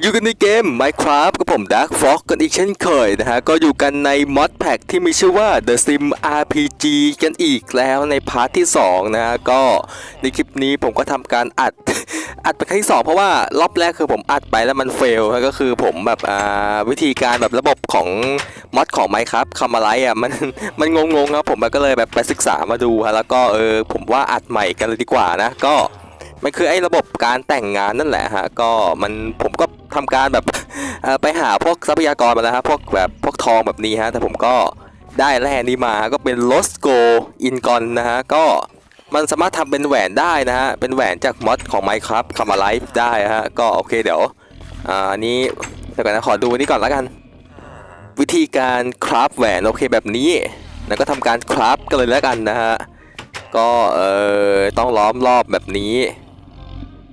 อยู่กันในเกม Minecraft กับผม Dark Fox กันอีกเช่นเคยนะฮะ ก็อยู่กันในมอดแพ็กที่มีชื่อว่า The Sim RPG กันอีกแล้วในพาร์ทที่ 2 นะฮะ ก็ในคลิปนี้ผมก็ทำการอัด อัดไปครั้งที่ 2 เพราะว่ารอบแรกคือผมอัดไปแล้วมันเฟลก็คือผมแบบอ่าวิธีการแบบระบบของมอดของ Minecraft คำอะไรอะมันมันงงๆครับผมก็เลยแบบไปศึกษามาดูฮะแล้วก็เออผมว่าอัดใหม่กันเลยดีกว่านะก็ มันคือไอ้ระบบการแต่งงานนั่นแหละฮะก็มันผมก็ทำการแบบไปหาพวกทรัพยากรมาแล้วฮะพวกแบบพวกทองแบบนี้ฮะแต่ผมก็ได้แร่นี้มาก็เป็น l o s g o i n g o n นะฮะก็มันสามารถทำเป็นแหวนได้นะฮะเป็นแหวนจากมอดของ Minecraft คามาไลฟ์ได้ฮะก็โอเคเดี๋ยวอ่าอันนี้เดี๋ยวก่อนนะขอดูนี้ก่อนแล้วกัน วิธีการคราฟแหวนโอเคแบบนี้แล้วก็ทำการคราฟกันเลยแล้วกันนะฮะก็เออต้องล้อมรอบแบบนี้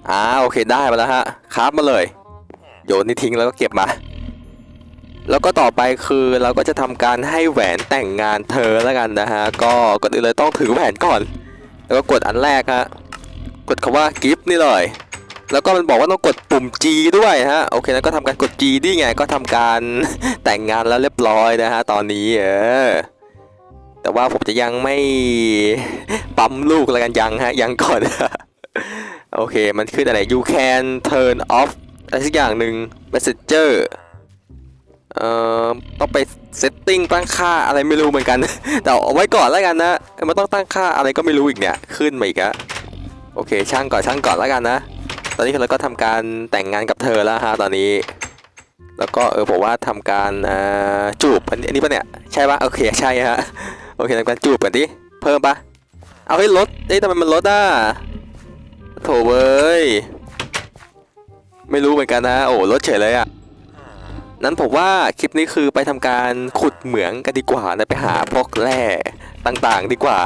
อ่าโอเคได้มาแล้วฮะคราฟมาเลย โยนนี่ทิ้งแล้วก็เก็บมา แล้วก็ต่อไปคือเราก็จะทำการให้แหวนแต่งงานเธอแล้วกันนะฮะก็ก่อนอื่นเลยต้องถือแหวนก่อน แล้วก็กดอันแรกฮะกดคำว่า gift นี่เลย แล้วก็มันบอกว่าต้องกดปุ่ม G ด้วยฮะโอเคแล้วก็ทำการกด G นี่ไงก็ทำการแต่งงานแล้วเรียบร้อยนะฮะตอนนี้เออแต่ว่าผมจะยังไม่ปั๊มลูกแล้วกันยังฮะยังก่อน โอเค มันขึ้นอะไร you can turn off อะไรสักอย่างหนึ่ง messenger เอ่อ ต้องไป setting ตั้งค่าอะไรไม่รู้เหมือนกัน แต่เอาไว้ก่อนแล้วกันนะ มันต้องตั้งค่าอะไรก็ไม่รู้อีกเนี่ย ขึ้นมาอีกอะโอเค ช่างก่อน ช่างก่อนแล้วกันนะ ตอนนี้เราก็ทำการแต่งงานกับเธอแล้วฮะ ตอนนี้ แล้วก็เออผมว่าทำการอ่าจูบอันนี้อันนี้ปะเนี่ย ใช่ปะโอเค ใช่ฮะ โอเคทำการจูบกันดิ เพิ่มปะเอาให้ลดเอ้ยทำไมมันลดอะ โถเว้ย ไม่รู้เหมือนกันนะ โอ้ลดเฉยเลยอะ นั้นผมว่าคลิปนี้คือไปทำการขุดเหมืองกันดีกว่านะไปหาพวกแร่ต่างๆดีกว่า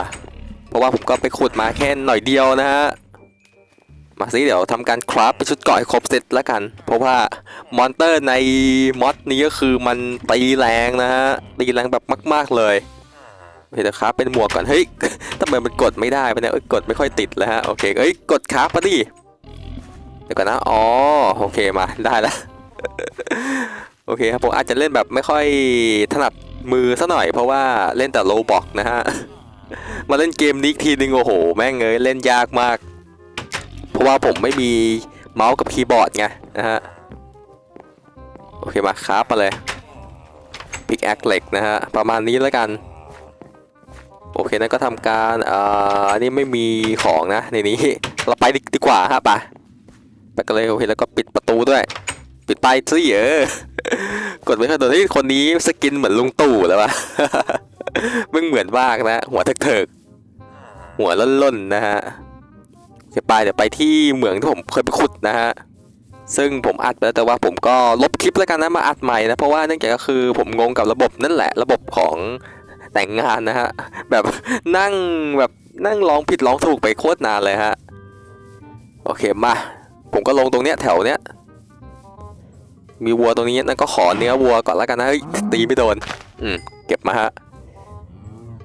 เพราะว่าผมก็ไปขุดมาแค่หน่อยเดียวนะฮะ มาสิเดี๋ยวทำการคราฟเป็นชุดเกาะให้ครบเซตแล้วกัน เพราะว่ามอนเตอร์ในมอดนี้ก็คือมันตีแรงนะฮะ ตีแรงแบบมาก ๆเลย เฮ้ยเดี๋ยวคราฟเป็นหมวกก่อน เฮ้ยทำไมมันกดไม่ได้ปะเนี่ยกดไม่ค่อยติดแล้วฮะ โอเค เอ้ย กดคราฟมาดิ เดี๋ยวก่อนนะ อ๋อ โอเค มา ได้แล้ว โอเคครับ ผมอาจจะเล่นแบบไม่ค่อยถนัดมือซะหน่อย เพราะว่าเล่นแต่โลบอกนะฮะ มาเล่นเกมนี้อีกทีนึงโอ้โห แม่งเอ้ยเล่นยากมาก เพราะว่าผมไม่มีเมาส์กับคีย์บอร์ดไงนะฮะ โอเค มาครับมาเลยพิกแอคเหล็กนะฮะ ประมาณนี้แล้วกัน โอเคนั้นก็ทำการอ่ออันนี้ไม่มีของนะในนี้เราไปดีกว่าฮะไปไปกันเลยโอเคแล้วก็ปิดประตูด้วย ปิดไปสิเออกดไว้ค่ตัวที่คนนี้สกินเหมือนลุงตู่แล้ววะมึงเหมือนมากนะ หัวเถิกๆหัวล่นๆนะฮะโอเคไปเดี๋ยวไปที่เหมืองที่ผมเคยไปขุดนะฮะซึ่งผมอัดไปแล้วแต่ว่าผมก็ลบคลิปแล้วกันนะมาอัดใหม่นะเพราะว่าเนื่องจากก็คือผมงงกับระบบนั่นแหละ ระบบของ แต่งงานนะฮะ แบบนั่งแบบนั่งร้องผิดร้องถูกไปโคตรนานเลยฮะ โอเคมา ผมก็ลงตรงเนี้ยแถวเนี้ย มีวัวตรงนี้นั่นก็ขอเนื้อวัวก่อนแล้วกันนะเฮ้ยตีไม่โดน อืมเก็บมาฮะ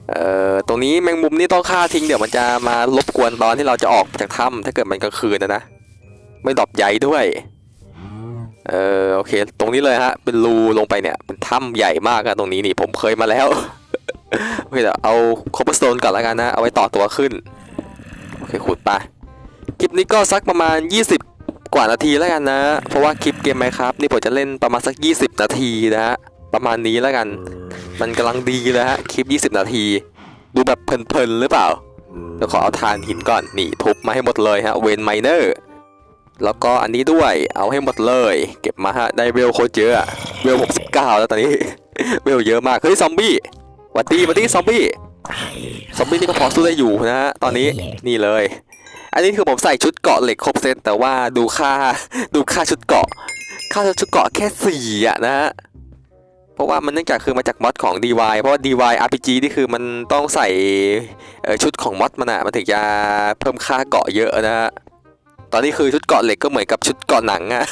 เอ่อตรงนี้แมงมุมนี่ต้องฆ่าทิ้งเดี๋ยวมันจะมารบกวนตอนที่เราจะออกจากถ้ำถ้าเกิดมันกลางคืนนะนะ ไม่ดอปใหญ่ด้วยเออโอเค ตรงนี้เลยฮะ เป็นรูลงไปเนี่ยเป็นถ้ำใหญ่มากอะตรงนี้นี่ผมเคยมาแล้ว อเคเดี๋ยวเอาคอ b เ e อร์สโตนก่อนแล้วกันนะ เอาไว้ต่อตัวขึ้น โอเคขุดไป คลิปนี้ก็สักประมาณ 20 กว่านาทีแล้วกันนะ เพราะว่าคลิปเกมไหมครับ นี่ผมจะเล่นประมาณสัก 20 นาทีนะฮะ ประมาณนี้แล้วกัน มันกำลังดีแล้วฮะ คลิป 20 นาที ดูแบบเพลินๆหรือเปล่าเดี๋ยวขอเอาทานหินก่อน นี่ทุบมาให้หมดเลยฮะ เวนไมเนอร์ แล้วก็อันนี้ด้วย เอาให้หมดเลย เก็บมาฮะ ได้เวลโคตรเยอะอะเวล 69 แล้วตอนนี้ เวลเยอะมาก เฮ้ยซอมบี้ วัดดีหวัดดีซอมบี้ซอมบี้นี่ก็พอสู้ได้อยู่นะฮะตอนนี้นี่เลย อันนี้คือผมใส่ชุดเกราะเหล็กครบเซตแต่ว่าดูค่าดูค่าชุดเกราะ ค่าชุดเกราะแค่สี่อะนะฮะเพราะว่ามันเนื่องจากคือมาจากมอดของ DY เพราะว่า DY RPG นี่คือมันต้องใส่เอ่อชุดของมอดมันอะมันถึงจะเพิ่มค่าเกราะเยอะนะฮะตอนนี้คือชุดเกราะเหล็กก็เหมือนกับชุดเกราะหนังอะ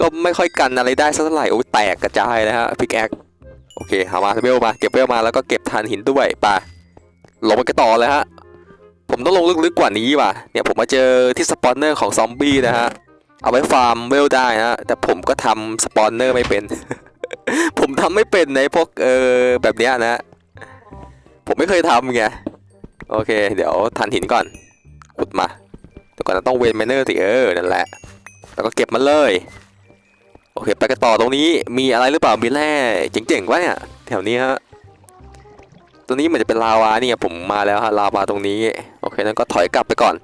ก็ไม่ค่อยกันอะไรได้สักเท่าไหร่โอ้ยแตกกระจายนะฮะพิกแอค โอเคหามาเวลมาเก็บเวลมาแล้วก็เก็บทานหินด้วยไปลงไปกันต่อเลยฮะผมต้องลงลึกๆกว่านี้ว่ะเนี่ยผมมาเจอที่สปอนเนอร์ของซอมบี้นะฮะเอาไว้ฟาร์มเวลได้นะแต่ผมก็ทำสปอนเนอร์ไม่เป็น ผมทำไม่เป็นในพวกเออแบบเนี้ยนะผมไม่เคยทำไงโอเค เดี๋ยวทันหินก่อนขุดมาเดี๋ยวก่อนนะต้องเวนไมเนอร์สิเออนั่นแหละ แล้วก็เก็บมันเลย เคไปกันต่อตรงนี้มีอะไรหรือเปล่ามีแร่เจ๋งๆวะเนี่ยแถวนี้ฮะตัวนี้เหมือนจะเป็นลาวาเนี่ยผมมาแล้วฮะลาวาตรงนี้โอเคนั้นก็ถอยกลับไปก่อน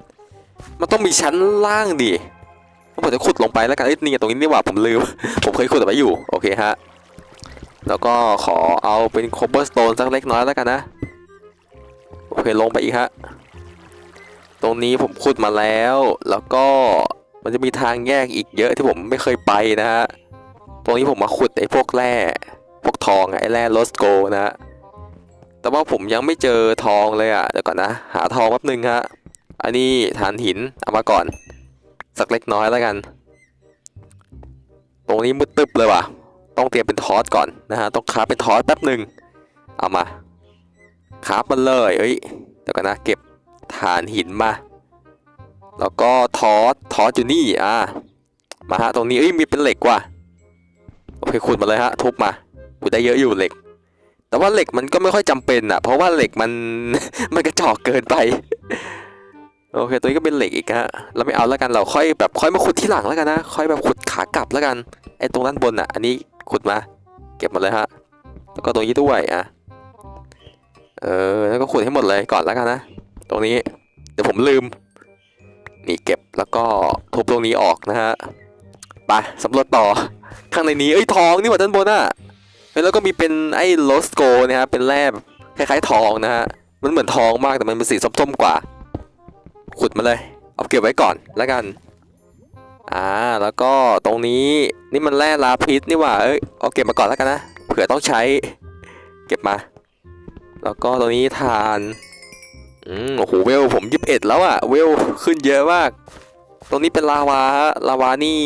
มันต้องมีชั้นล่างดิผมจะขุดลงไปแล้วกันเอ้นี่ตรงนี้นี่หว่าผมลืม ผมเคยขุดไว้อยู่โอเคฮะแล้วก็ขอเอาเป็นโคเบอร์สโตนสักเล็กน้อยแล้วกันนะโอเคลงไปอีกฮะตรงนี้ผมขุดมาแล้ว แล้วก็มันจะมีทางแยกอีกเยอะที่ผมไม่เคยไปนะฮะ ตรงนี้ผมมาขุดไอ้พวกแร่พวกทองไอ้แร่โลสโกนะฮะแต่ว่าผมยังไม่เจอทองเลยอะเดี๋ยวก่อนนะ หาทองแป๊บนึงฮะ อันนี้ฐานหินเอามาก่อน สักเล็กน้อยแล้วกัน ตรงนี้มืดตึบเลยว่ะ ต้องเตรียมเป็นทอสก่อนนะฮะ ต้องคราฟเป็นทอสแป๊บหนึ่งเอามาคราฟมันเลยเอ้ยเดี๋ยวกันนะ เก็บฐานหินมาแล้วก็ทอสทอสอยู่นี่อ่ามาฮะตรงนี้เอ้ยมีเป็นเหล็กว่ะ โอเคขุดมาเลยฮะทุบมาขุดได้เยอะอยู่เหล็ก แต่ว่าเหล็กมันก็ไม่ค่อยจำเป็นอะเพราะว่าเหล็กมันมันกระจอกเกินไปโอเคตัวนี้ก็เป็นเหล็กอีกฮะเราไม่เอาแล้วกันเราค่อยแบบค่อยมาขุดที่หลังแล้วกันนะค่อยแบบขุดขากลับแล้วกันไอ้ตรงด้านบนอะ อันนี้ขุดมา เก็บหมดเลยฮะแล้วก็ตรงนี้ด้วยอะเออแล้วก็ขุดให้หมดเลยก่อนแล้วกันนะตรงนี้ เดี๋ยวผมลืม นี่เก็บแล้วก็ทุบตรงนี้ออกนะฮะไปสำรวจต่อ ในนี้เอ้ยทองนี่หว่าด้านบนอะแล้วก็มีเป็นไอ้โลสโกนะฮะเป็นแร่คล้ายๆทองนะฮะมันเหมือนทองมากแต่มันเป็นสีส้มๆกว่า ขุดมาเลยเอาเก็บไว้ก่อนแล้วกันอ่าแล้วก็ตรงนี้นี่มันแร่ลาพิษนี่หว่าเอ้ยเอาเก็บมาก่อนแล้วกันนะเผื่อต้องใช้ เก็บมา แล้วก็ตรงนี้ทานอืมโอ้โหเวลผมยิบเอ็ดแล้วอะเวลขึ้นเยอะมาก ตรงนี้เป็นลาวาลาวานี่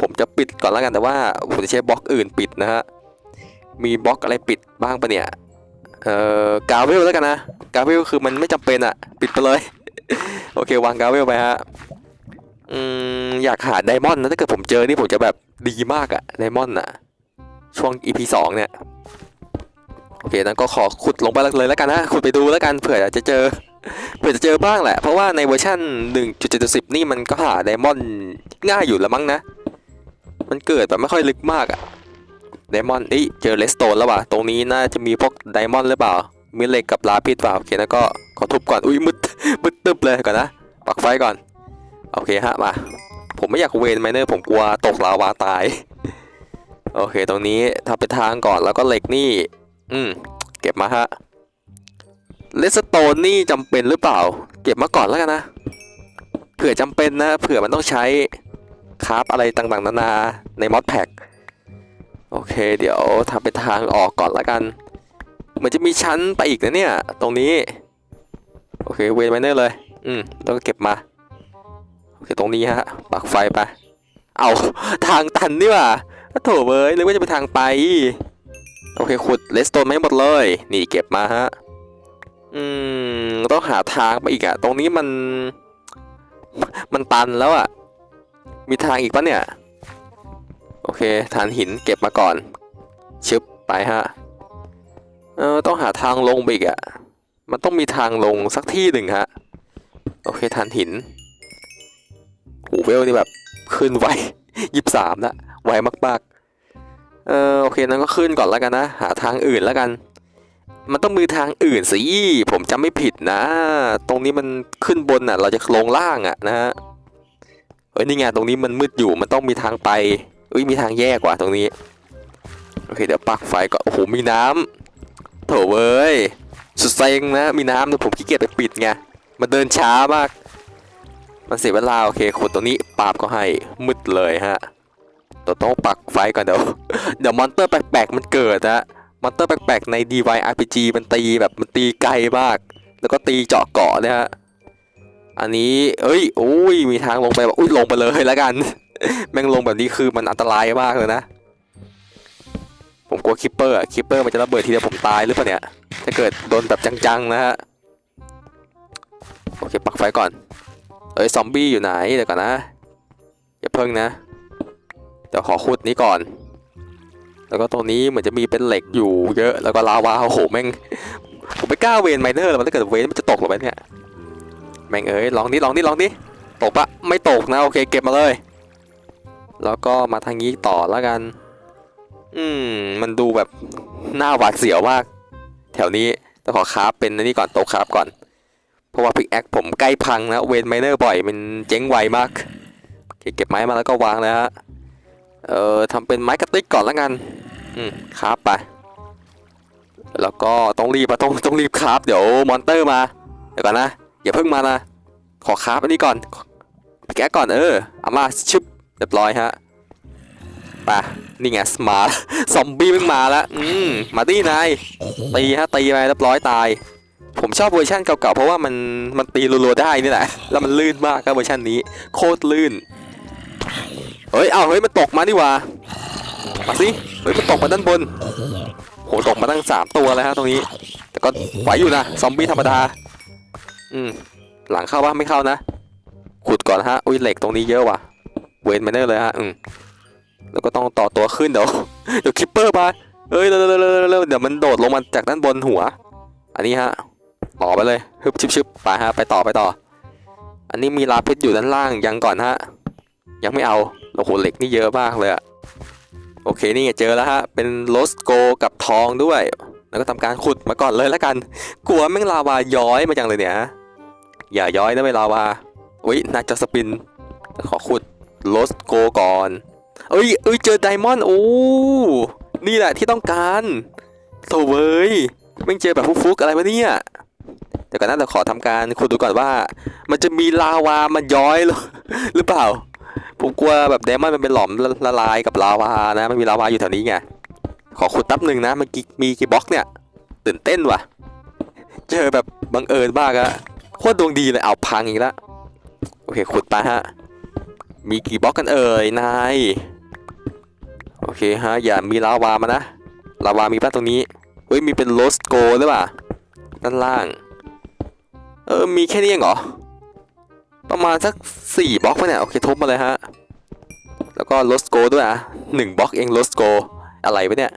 ผมจะปิดก่อนแล้วกันแต่ว่าผมจะใช้บล็อกอื่นปิดนะฮะมีบล็อกอะไรปิดบ้างปะเนี่ยเอ่อกาเวลแล้วกันนะกาเวลคือมันไม่จำเป็นอะปิดไปเลย โอเควางกาเวลไปฮะอืมอยากหาไดมอนด์นะถ้าเกิดผมเจอนี่ผมจะแบบดีมากอะไดมอนด์อะช่วง EP สองเนี่ยโอเคนั้นก็ขอขุดลงไปเลยแล้วกันนะขุดไปดูแล้วกันเผื่อจะเจอเผื่อจะเจอบ้างแหละ เพราะว่าในเวอร์ชัน1.7.10 นี่มันก็หาไดมอนด์ง่ายอยู่แล้วมั้งนะ มันเกิดแบบไม่ค่อยลึกมากอะไดมอนด์อ้ยเจอเลสโตนแล้วว่ะ ตรงนี้น่าจะมีพวกไดมอนด์หรือเปล่า มีเหล็กกับลาพิษเปล่า โอเคแล้วก็ขอทุบก่อน อุ้ยมืดมืดตึบเลยก่อนนะ ปักไฟก่อน โอเคฮะ มา ผมไม่อยากเวนไมเนอร์ ผมกลัวตกลาวาตาย โอเค ตรงนี้ทำเป็นทางก่อน แล้วก็เหล็กนี่ อืม เก็บมาฮะ เลสโตนนี่จำเป็นหรือเปล่า เก็บมาก่อนแล้วกันนะ เผื่อจำเป็นนะ เผื่อมันต้องใช้ คราฟอะไรต่างๆ นานาในมอดแพ็กโอเค เดี๋ยวทำเป็นทางออกก่อนล้วกันเหมันจะมีชั้นไปอีกนะเนี่ย ตรงนี้ โอเคเวนไมเนอร์เลย อืมแล้วก็เก็บมา โอเค ตรงนี้ฮะปักไฟไป เอาทางตันนี่ว่าโถเว้ยนึกว่าจะเป็นทางไป โอเคขุดเลสโตนไม่หมดเลย นี่เก็บมาฮะ อืมต้องหาทางไปอีกอะตรงนี้มัน มันตันแล้วอะ มีทางอีกปะเนี่ย โอเคฐานหินเก็บมาก่อน ชึบไปฮะ เออต้องหาทางลงไปอีกอะมันต้องมีทางลงสักที่หนึ่งฮะ โอเคฐานหินหูเวลนี่แบบขึ้นไวยี่สามละไวมากๆ เออโอเคนั้นก็ขึ้นก่อนแล้วกันนะ หาทางอื่นแล้วกัน มันต้องมีทางอื่นสิ ผมจำไม่ผิดนะ ตรงนี้มันขึ้นบนอะ เราจะลงล่างอะนะฮะ เฮ้ยนี่ไงตรงนี้มันมืดอยู่มันต้องมีทางไปเอ้ยมีทางแยกว่ะตรงนี้โอเคเดี๋ยวปักไฟก่อนโอ้โหมีน้ำโถเว้ยสุดเซ็งนะมีน้ำแต่ผมขี้เกียจไปปิดไงมันเดินช้ามาก มันเสียเวลาโอเคขุดตรงนี้ปราบก็ให้มืดเลยฮะตัวต้องปักไฟก่อนเดี๋ยวเดี๋ยวมอนเตอร์แปลกๆมันเกิดนะมอนเตอร์แปลกๆใน DY RPG มันตีแบบมันตีไกลมาก แล้วก็ตีเจาะเกาะเนี่ยฮะ อันนี้เอ้ยโอ้ยมีทางลงไปแบบอุ้ยลงไปเลยแล้วกัน แม่งลงแบบนี้คือมันอันตรายมากเลยนะ ผมกลัวคิปเปอร์อะคิปเปอร์มันจะระเบิดทีเดียวผมตายหรือเปล่าเนี่ยถ้าเกิดโดนแบบจังๆนะฮะโอเคปักไฟก่อนเอ้ยซอมบี้อยู่ไหนเดี๋ยวก่อนนะอย่าเพิ่งนะเดี๋ยวขอขุดนี้ก่อน แล้วก็ตรงนี้เหมือนจะมีเป็นเหล็กอยู่เยอะแล้วก็ลาวาโอ้โหแม่งผมไม่กล้าเวนไมเนอร์แล้วมันถ้าเกิดเวนมันจะตกหรือไมเนี่ย แม่งเอ้ยลองดิลองดิลองดิตกปะไม่ตกนะโอเคเก็บมาเลย แล้วก็มาทางนี้ต่อแล้วกัน อืมมันดูแบบหน้าหวาดเสียวมาก แถวนี้ต้องขอคราฟเป็นนนี้ก่อนโต๊ะคราฟก่อน เพราะว่าพิกแอคผมใกล้พังนะเวนไมเนอร์บ่อยมันเจ๊งไวมากโอเคเก็บไม้มาแล้วก็วางแล้วฮะเอ่อทำเป็นไม้กระติกก่อนแล้วกัน อืมคราฟไปแล้วก็ต้องรีบอะต้องต้องรีบคราฟเดี๋ยวมอนเตอร์มา เดี๋ยวก่อนนะ อย่าเพิ่งมานะ ขอคราฟอันนี้ก่อนพิกแอคก่อนเออเอามาชึบเรียบร้อยฮะไปนี่ไงสมาร์ทซอมบี้มึงมาแล้วอืมมาตีนายตีฮะตีไปเรียบร้อยตาย ผมชอบเวอร์ชันเก่าๆเพราะว่ามันมันตีรัวๆได้นี่แหละแล้วมันลื่นมากครับเวอร์ชันนี้ โคตรลื่นเฮ้ยเอาเฮ้ยมันตกมานี่ว่ามาสิเฮ้ยมันตกมาด้านบนโหตกมาตั้งสามตัวเลยฮะตรงนี้ แต่ก็ไหวอยู่นะซอมบี้ธรรมดา อืม หลังเข้าปะไม่เข้านะ ขุดก่อนฮะ อุ้ยเหล็กตรงนี้เยอะว่ะ เวนมาเนอร์เลยฮะ อืม แล้วก็ต้องต่อตัวขึ้นเดี๋ยว เดี๋ยวคิปเปอร์มาเอ้ยเร็วๆๆๆๆเดี๋ยวมันโดดลงมาจากด้านบนหัว อันนี้ฮะ ต่อไปเลย ฮึบชิบชิบไปฮะ ไปต่อไปต่อ อันนี้มีลาเพิษอยู่ด้านล่างยังก่อนฮะ ยังไม่เอา โอ้โหเหล็กนี่เยอะมากเลยอะโอเคนี่เจอแล้วฮะ เป็นโลสโกกับทองด้วย แล้วก็ทำการขุดมาก่อนเลยแล้วกัน กลัวแม่งลาวาย้อยมาจังเลยเนี่ย อย่าย้อยนะไม่ลาวาอุ้ยน่าจะสปิน ขอขุดโลสโกก่อนเอ้ยเอ้ยเจอไดมอนด์โอ้นี่แหละที่ต้องการโถเว้ยไม่เจอแบบฟุกๆอะไรวะเนี่ยเดี๋ยวก่อนนะเดี๋ยวขอทำการขุดดูก่อนว่า มันจะมีลาวามันย้อยหรือหรือเปล่า ผมกลัวแบบไดมอนด์มันเป็นหลอมละละลายกับลาวานะมันมีลาวาอยู่แถวนี้ไงขอขุดแป๊บหนึ่งนะมันมีกี่บล็อกเนี่ยตื่นเต้นว่ะ เจอแบบบังเอิญมากอะ โคตรดวงดีเลยเอาพังอีกแล้วโอเคขุดไปฮะ มีกี่บล็อกกันเอ่ยนายโอเคฮะอย่ามีลาวามานะลาวามีป้าตรงนี้เฮ้ยมีเป็นโลสโกหรือเปล่าด้านล่าง เออมีแค่นี้เองเหรอประมาณสักสี่บล็อกไปเนี่ยโอเคทุบมาเลยฮะแล้วก็โลสโกด้วยอะหนึ่งบล็อกเองโลสโกอะไรวะเนี่ย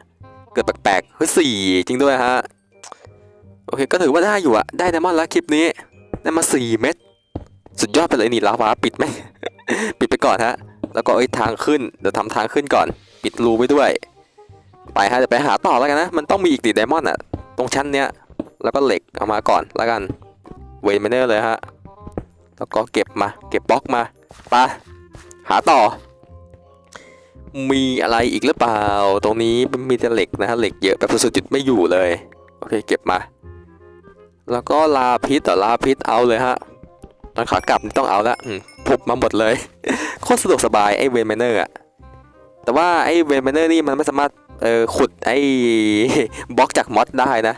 เกิดแปลกๆเฮ้ยสี่จริงด้วยฮะโอเคก็ถือว่าได้อยู่อะได้ไดมอนด์แล้วคลิปนี้ ได้มาสี่เม็ดสุดยอดไปเลยนี่ลาวาปิดไหม ปิดไปก่อนฮะ แล้วก็เอ้ทางขึ้น เดี๋ยวทำทางขึ้นก่อน ปิดรูไว้ด้วย ไปฮะเดี๋ยวไปหาต่อแล้วกันนะ มันต้องมีอีกดิไดมอนด์อะตรงชั้นเนี้ย แล้วก็เหล็กเอามาก่อนแล้วกัน เวนเมเนอร์เลยฮะ แล้วก็เก็บมา เก็บบล็อกมาไปหาต่อ มีอะไรอีกหรือเปล่า ตรงนี้มีแต่เหล็กนะฮะ เหล็กเยอะแบบสุดๆจุดไม่อยู่เลย โอเค เก็บมา แล้วก็ลาพิษต่อลาพิษเอาเลยฮะตอนขากลับต้องเอาละทุบมาหมดเลย โคตรสะดวกสบายไอ้เวนแมนเนอร์อะแต่ว่าไอ้เวนแมนเนอร์นี่มันไม่สามารถเออขุดไอ้บล็อกจากมอดได้นะ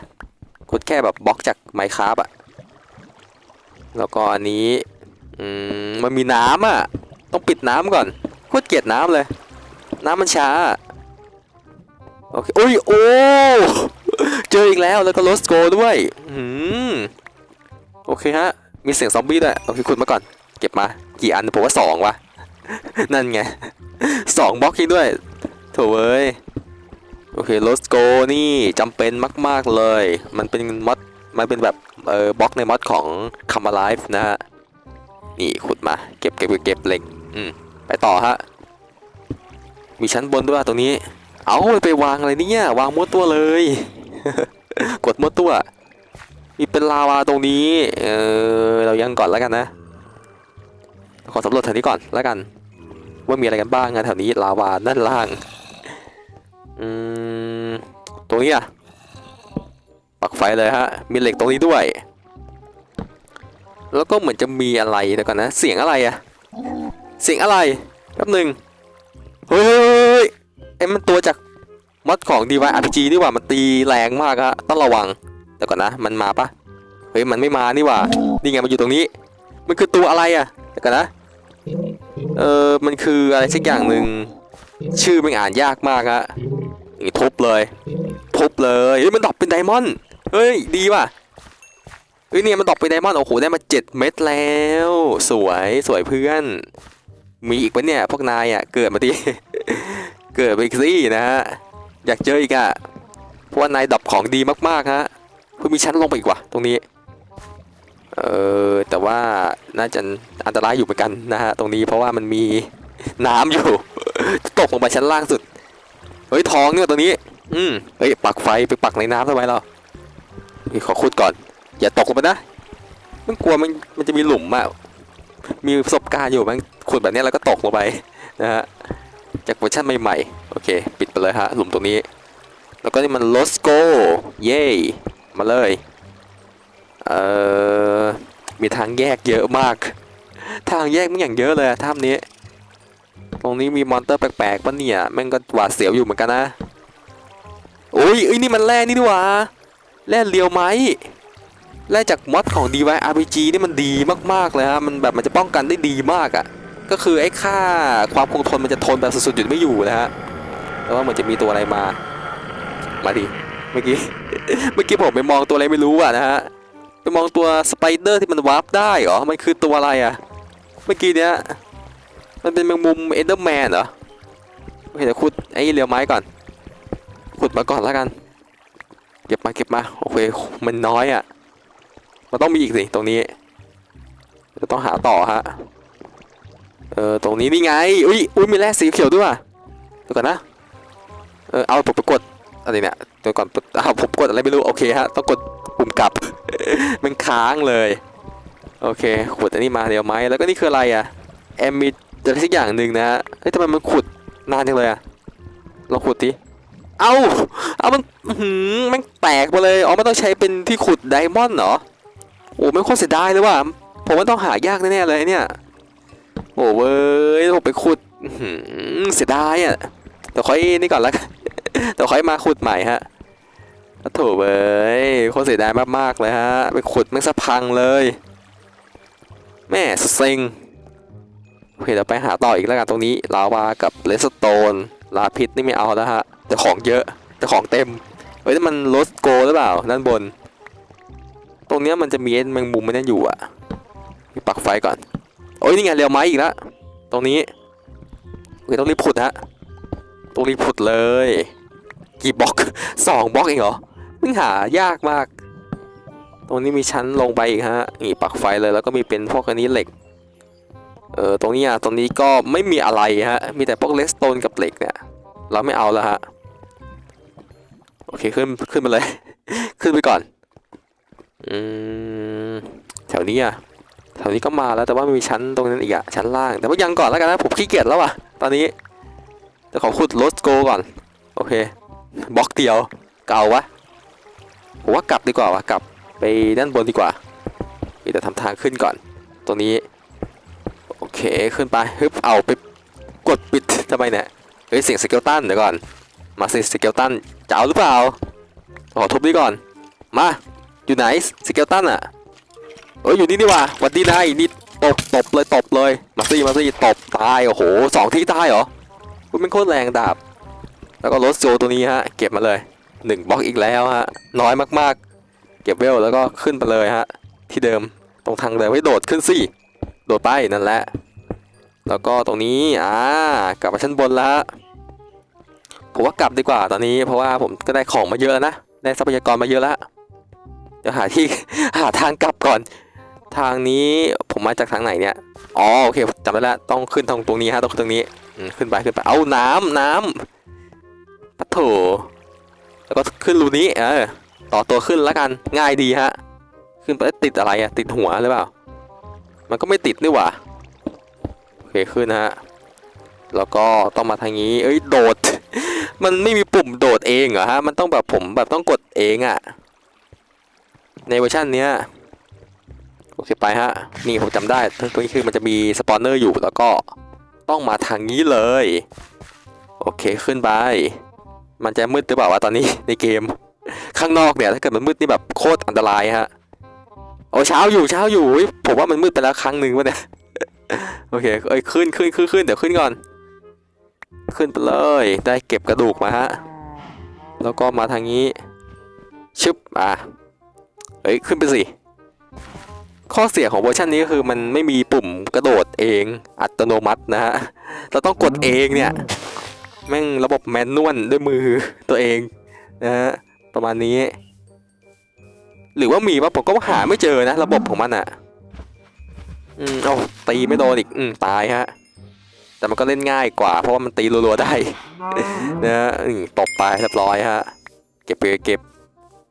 ขุดแค่แบบบล็อกจากไมค์คราฟอะแล้วก็อันนี้อืมมันมีน้ำอะต้องปิดน้ำก่อนโคตรเกลียดน้ำเลย น้ำมันช้าโอเคโอ้ยโอ้ เจออีกแล้วแล้วก็โลสโกด้วยอืมโอเคฮะ มีเสียงซอมบี้ด้วยโอเคขุดมาก่อน เก็บมา กี่อันผมว่าสองวะนั่นไงสองบล็อกจริงด้วยโถเว้ยโอเคโลสโกนี่จำเป็นมาก ๆเลย มันเป็นมอดมันเป็นแบบเออบล็อกในมอดของ Come Alive นะฮะนี่ขุดมาเก็บเก็บเก็บเก็บเหล็กอืมไปต่อฮะมีชั้นบนด้วยตรงนี้ เอาไปวางอะไรเนี่ย วางมั่วตัวเลย กดมั่วตัวมีเป็นลาวาตรงนี้ เออเรายังก่อนแล้วกันนะ ขอสำรวจแถวนี้ก่อนแล้วกัน ว่ามีอะไรกันบ้างนะแถวนี้ลาวาด้านล่าง อืม ตรงนี้อะปักไฟเลยฮะ มีเหล็กตรงนี้ด้วย แล้วก็เหมือนจะมีอะไรเดี๋ยวก่อนนะ เสียงอะไรอะเสียงอะไรแป๊บหนึ่งเฮ้ยเฮ้ยเฮ้ยเฮ้ยเอ้ยมันตัวจาก มอดของ DY RPG นี่หว่ามันตีแรงมากอะต้องระวังเดี๋ยวก่อนนะมันมาปะเฮ้ยมันไม่มานี่หว่านี่ไงมันอยู่ตรงนี้ มันคือตัวอะไรอะเดี๋ยวก่อนนะเออมันคืออะไรสักอย่างหนึ่งชื่อมันอ่านยากมากฮะทุบเลยทุบเลยเฮ้ยมันดรอปเป็นไดมอนด์เฮ้ยดีว่ะเฮ้ยเนี่ยมันดรอปเป็นไดมอนด์โอ้โหได้มาเจ็ดเม็ดแล้ว สวยสวยเพื่อน มีอีกปะเนี่ยพวกนายอะเกิดมาดิเกิดไปอีกสินะฮะ อยากเจออีกอะ เพราะว่านายดับของดีมากๆฮะเพื่อมีชั้นลงไปอีกว่ะตรงนี้ เออแต่ว่าน่าจะอันตรายอยู่เหมือนกันนะฮะตรงนี้เพราะว่ามันมีน้ำอยู่ตกลงไปชั้นล่างสุด เฮ้ยทองเนี่ยตรงนี้ อืมเฮ้ยปักไฟไปปักในน้ำทำไมเราขอขุดก่อน อย่าตกลงไปนะมันกลัวมันมันจะมีหลุมอะมีประสบการณ์อยู่มันขุดแบบนี้แล้วก็ตกลงไปนะฮะ จากเวอร์ชันใหม่ๆ โอเค ปิดไปเลยฮะ หลุมตรงนี้ แล้วก็นี่มัน Lost Go เย้มาเลย เอ่อ มีทางแยกเยอะมาก ทางแยกมันอย่างเยอะเลยถ้ำนี้ ตรงนี้มีมอนเตอร์แปลกๆปะเนี่ยแม่งก็หวาดเสียวอยู่เหมือนกันนะโอ้ยอ้ยนี่มันแร่นี่ดีว่าแร่เลียวไหมแร่จากมอดของ DY RPG นี่มันดีมากๆเลยฮะ มันแบบมันจะป้องกันได้ดีมากอะ่ะ ก็คือไอ้ค่าความคงทนมันจะทนแบบสุดๆหยุดไม่อยู่นะฮะแต่ว่ามันจะมีตัวอะไรมา มาดิเมื่อกี้เมื่อกี้ผมไปมองตัวอะไรไม่รู้อะนะฮะไปมองตัวสไปเดอร์ที่มันวาร์ปได้เหรอมันคือตัวอะไรอะ เมื่อกี้เนี้ยมันเป็นแมงมุมเอเดอร์แมนเหรอเคเดี๋ยวขุดไอ้เรียวไม้ก่อน ขุดมาก่อนแล้วกัน เก็บมาเก็บมาโอเคมันน้อยอะมันต้องมีอีกสิตรงนี้เราต้องหาต่อฮะ เออตรงนี้นี่ไง อุ้ยอุ้ยมีแร่สีเขียวด้วยว่ะเดี๋ยวก่อนนะ เออเอาผมไปกดอะไรเนี่ยเดี๋ยวก่อนเอาผมกดอะไรไม่รู้ โอเคฮะ ต้องกดปุ่มกลับ มันค้างเลย โอเค ขุดอันนี้มาเดี๋ยวไหม แล้วก็นี่คืออะไรอะแอมมีอะไรสักอย่างหนึ่งนะฮะ เฮ้ยทำไมมันขุดนานจังเลยอะลองขุดดิเอาเอามันหืมมันแตกไปเลย อ๋อไมันต้องใช้เป็นที่ขุดไดมอนด์เหรอ โอ้ไม่โคตรเสียดายเลยว่ะ ผมว่าต้องหายากแน่ๆเลยเนี่ย โอ้เว้ยผมไปขุดเสียดายอะเดี๋ยวค่อยนี่ก่อนละกันเดี๋ยวค่อยมาขุดใหม่ฮะโถเว้ยโคตรเสียดายมากๆเลยฮะ ไปขุดแม่สะพังเลย แม่สุดเซ็งโอเคเดี๋ยวไปหาต่ออีกแล้วกันตรงนี้ลาวากับเลสโตนลาพิษนี่ไม่เอาแล้วฮะ แต่ของเยอะแต่ของเต็มเฮ้ยนี่มันโรสโกหรือเปล่าด้านบน ตรงเนี้ยมันจะมีไอ้แมงมุมมันนั่นอยู่อะมีปักไฟก่อน โอ้ยนี่ไงเรียวไม้อีกแล้วตรงนี้โอเคต้องรีบขุดฮะต้องรีบขุดเลย กี่บล็อกสองบล็อกเองเหรอมึงหายากมาก ตรงนี้มีชั้นลงไปอีกฮะนี่ปักไฟเลยแล้วก็มีเป็นพวกอันนี้เหล็กเออตรงนี้อะตรงนี้ก็ไม่มีอะไรฮะมีแต่พวกเลสโตนกับเหล็กเนี่ยเราไม่เอาแล้วฮะโอเคขึ้นขึ้นมาเลย ขึ้นไปก่อนอืมแถวนี้อะ แถวนี้ก็มาแล้วแต่ว่ามันมีชั้นตรงนั้นอีกอะชั้นล่าง แต่ว่ายังก่อนแล้วกันนะผมขี้เกียจแล้วอะตอนนี้จะขอขุดโรสโกก่อน โอเคบล็อกเดียว เก่าวะผมว่ากลับดีกว่าวะกลับไปด้านบนดีกว่าเดี๋ยวทำทางขึ้นก่อน ตรงนี้ โอเคขึ้นไปฮึบเอาไปกดปิดทำไมเนี่ยเฮ้ยเสียงสเกลตันเดี๋ยวก่อน มาสิสเกลตันจะเอาหรือเปล่าขอทุบนี่ก่อน มาอยู่ไหนสเกลตันอะ เอ้ยอยู่นี่นี่ว่าหวัดดีนายนี่ตบตบเลยตบเลยมาสิมาสิตบตายโอ้โหสองที่ตายเหรอคุณเป็นโคตรแรงดาบ แล้วก็รถโจตัวนี้ฮะ เก็บมาเลยหนึ่งบล็อกอีกแล้วฮะ น้อยมากๆ เก็บเวลแล้วก็ขึ้นไปเลยฮะ ที่เดิมตรงทางเดิมไว้โดดขึ้นสิโดดไปนั่นแหละ แล้วก็ตรงนี้อ่ากลับมาชั้นบนแล้วผมว่ากลับดีกว่าตอนนี้ เพราะว่าผมก็ได้ของมาเยอะแล้วนะได้ทรัพยากรมาเยอะแล้วเดี๋ยวหาที่หาทางกลับก่อน ทางนี้ผมมาจากทางไหนเนี่ย อ๋อโอเคจำได้แล้วต้องขึ้นทางตรงนี้ฮะต้องขึ้นตรงนี้ขึ้นไปขึ้นไป เอาน้ำน้ำปะโถแล้วก็ขึ้นรูนี้เออต่อตัวขึ้นแล้วกันง่ายดีฮะ ขึ้นไปติดอะไรอะติดหัวหรือเปล่า มันก็ไม่ติดนี่หว่าโอเคขึ้นฮะแล้วก็ต้องมาทางนี้ เอ้ยโดด มันไม่มีปุ่มโดดเองเหรอฮะ มันต้องแบบผมแบบต้องกดเองอะในเวอร์ชันเนี้ย โอเคไปฮะ นี่ผมจำได้ตรงนี้คือมันจะมีสปอนเนอร์อยู่แล้วก็ต้องมาทางนี้เลย โอเคขึ้นไป มันจะมืดหรือเปล่าวะตอนนี้ในเกม ข้างนอกเนี่ยถ้าเกิดมันมืดนี่แบบโคตรอันตรายฮะโอ้เช้าอยู่เช้าอยู่ผมว่ามันมืดไปแล้วครั้งหนึ่งวะเนี่ยโอเคเอ้ยขึ้นขึ้นขึ้นขึ้นเดี๋ยวขึ้นก่อน ขึ้นไปเลยได้เก็บกระดูกมาฮะแล้วก็มาทางนี้ชึบอะเอ้ยขึ้นไปสิ ข้อเสียของเวอร์ชันนี้ก็คือมันไม่มีปุ่มปุ่มกระโดดเองอัตโนมัตินะฮะ เราต้องกดเองเนี่ย แม่งระบบแมนนวลด้วยมือตัวเองนะฮะประมาณนี้ หรือว่ามีว่าผมก็หาไม่เจอนะ ระบบของมันอะ อืมเอาตีไม่โดนอีก อืมตายฮะ แต่มันก็เล่นง่ายกว่า เพราะว่ามันตีรัวๆได้นะฮะอืมตบไปเรียบร้อยฮะ เก็บไปเก็บ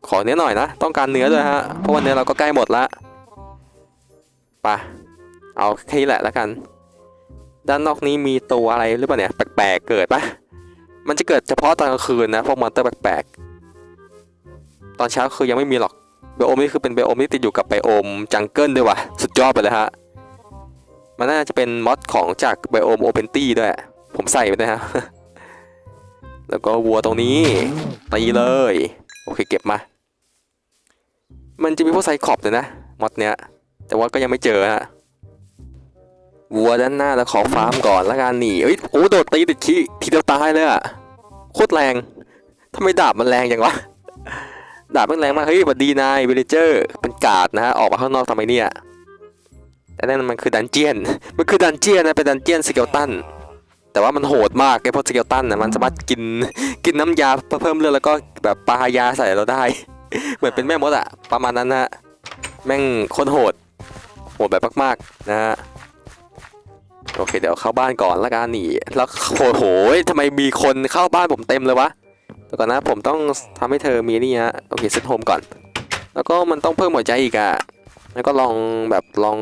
ขอเนื้อหน่อยนะ ต้องการเนื้อด้วยฮะ เพราะว่าเนื้อเราก็ใกล้หมดละ ไปเอาแค่นี้แหละแล้วกัน ด้านนอกนี้มีตัวอะไรหรือเปล่าเนี่ยแปลกๆเกิดปะมันจะเกิดเฉพาะตอนกลางคืนนะพวกมอนเตอร์แปลกๆตอนเช้าคือยังไม่มีหรอกไบโอมนี่คือเป็นไบโอมที่ติดอยู่กับไบโอมจังเกิลด้วยว่ะสุดยอดไปเลยฮะมันน่าจะเป็นมอดของจากไบโอมโอเ n นตี้ด้วย ผมใส่ไปนะฮะแล้วก็วัวตรงนี้ตีเลย โอเคเก็บมา มันจะมีพวกไซคอปเลยนะมอดเนี้ย แต่ว่าก็ยังไม่เจอฮะวัวด้านหน้าแล้วขอฟาร์มก่อนแล้วกันนี่เอ้ยโอ้โดดตีติดขี้ทีเดียวตายเลยอะโคตรแรงทำไมดาบมันแรงจังวะดาบมันแรงมากเฮ้ยสวัสดีนายวิลเจอร์เป็นกาดนะฮะออกมาข้างนอกทำไมเนี่ยแต่นั่นมันคือดันเจียนมันคือดันเจียนนะเป็นดันเจียนสเกลตันแต่ว่ามันโหดมากไอ้พวกสเกลตันนะมันสามารถกินกินน้ำยาเพิ่มเลือดแล้วก็แบบปายาใส่เราได้ เหมือนเป็นแม่มดอะประมาณนั้นนะฮะแม่งโคนโหด โหดแบบมากๆนะฮะโอเคเดี๋ยวเข้าบ้านก่อนละกันนี่แล้วโอ้โหทำไมมีคนเข้าบ้านผมเต็มเลยวะเดี๋ยวก่อนนะผมต้องทำให้เธอมีนี่ฮะโอเคเซตโฮมก่อน แล้วก็มันต้องเพิ่มหัวใจอีกอะแล้วก็ลองแบบลอง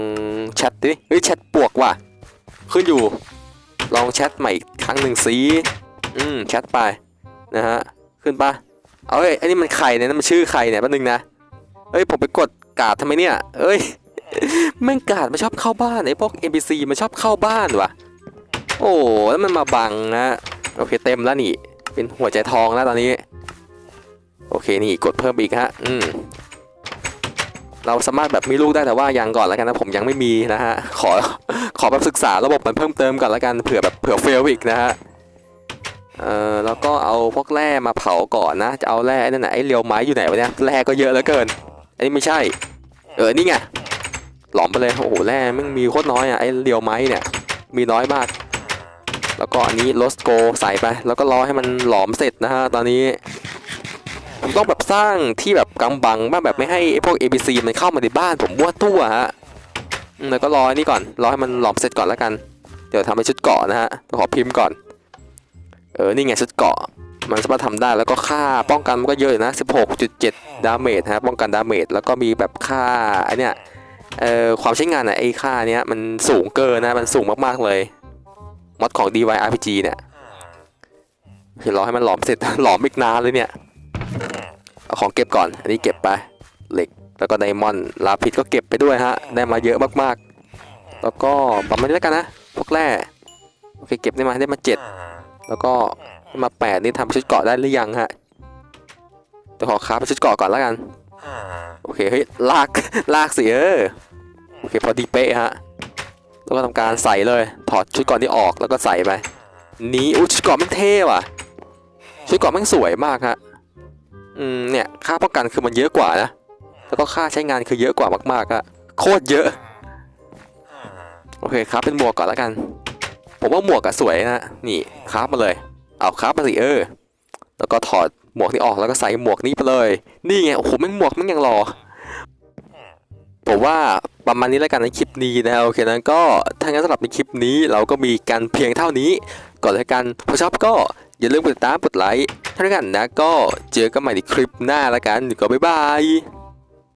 แชทดิเฮ้ยแชทปวกว่ะขึ้นอยู่ ลองแชทใหม่อีกครั้งหนึ่งสิอืมแชทไปนะฮะขึ้นปะเอาเอ้ยอันนี้มันใครเนี่ยนั่นมันชื่อใครเนี่ยแป๊บนึงนะเอ้ยผมไปกดกาดทำไมเนี่ยเอ้ย แม่งกาดมันชอบเข้าบ้านไอ้พวก NPC มันชอบเข้าบ้านว่ะ โอ้แล้วมันมาบังนะโอเคเต็มแล้วนี่ เป็นหัวใจทองแล้วตอนนี้ โอเคนี่กดเพิ่มอีกฮะอืมเราสามารถแบบมีลูกได้แต่ว่ายังก่อนแล้วกันนะผมยังไม่มีนะฮะขอขอแบบศึกษาระบบมันเพิ่มเติมก่อนแล้วกันเผื่อแบบเผื่อเฟลอีกนะฮะเอ่อแล้วก็เอาพวกแร่มาเผาก่อนนะ จะเอาแร่ไอ้นั่นไหนไอ้เรียวไม้อยู่ไหนวะเนี่ยแร่ก็เยอะเหลือเกินอันนี้ไม่ใช่ เออนี่ไง หลอมไปเลยโอ้โหแร่ม่งมีโคตรน้อยอะไอ้เรียวไม้เนี่ยมีน้อยมาก แล้วก็อันนี้โลสโกใส่ไป แล้วก็รอให้มันหลอมเสร็จนะฮะตอนนี้ผมต้องแบบสร้างที่แบบกำบังบ้างแบบไม่ให้พวก ABC มันเข้ามาในบ้านผมมั่วทั่วฮะแล้วก็รออันนี้ก่อนรอให้มันหลอมเสร็จก่อนแล้วกัน เดี๋ยวทำเป็นชุดเกาะนะฮะต้องขอพิมพ์ก่อน เออนี่ไงชุดเกาะมันสามารถทำได้แล้วก็ค่าป้องกันมันก็เยอะนะ 16.7 ดาเมจฮะป้องกันดาเมจแล้วก็มีแบบค่าไอเนี้ย เอ่อความใช้งานอะไอ้ค่าเนี้ยมันสูงเกินนะ มันสูงมากๆเลย มอดของ DY RPG เนี่ยเดี๋ยวรอให้มันหลอมเสร็จ หลอมอีกนานเลยเนี่ย เอาของเก็บก่อน อันนี้เก็บไป เหล็ก แล้วก็ไดมอนด์ลาพิดก็เก็บไปด้วยฮะ ได้มาเยอะมากๆ แล้วก็ประมาณนี้แล้วกันนะ พวกแร่ โอเค เก็บได้มาได้มาเจ็ด แล้วก็ได้มาแปดนี่ทำชุดเกาะได้หรือยังฮะเดี๋ยวขอค้าเป็นชุดเกาะก่อนแล้วกัน โอเคเฮ้ยลากลากสิเออโอเคพอดีเป๊ะฮะแล้วก็ทำการใส่เลย ถอดชุดก่อนที่ออกแล้วก็ใส่ไปนี้อุ้ยชุดกราะแม่งเท่ว่ะ ชุดกราะแม่งสวยมากฮะอืมเนี่ยค่าป้องกันคือมันเยอะกว่านะแล้วก็ค่าใช้งานคือเยอะกว่ามากๆอะโคตรเยอะโอเคครับเป็นหมวกก่อนแล้วกัน ผมว่าหมวกอะสวยนะนี่คราฟมาเลย เอาคราฟมาสิเออ แล้วก็ถอด หมวกนี้ออกแล้วก็ใส่หมวกนี้ไปเลย นี่ไงโอ้โหแม่งหมวกแม่งยังหลอผมว่าประมาณนี้แล้วกันในคลิปนี้นะโอเคนั้นก็ถ้างั้นสำหรับในคลิปนี้เราก็มีกันเพียงเท่านี้ ก่อนแล้วกันถ้าชอบก็อย่าลืมกดติดตามกดไลค์ถ้าอย่างนั้นนะก็เจอกันใหม่ในคลิปหน้าแล้วกันก็บ๊ายบาย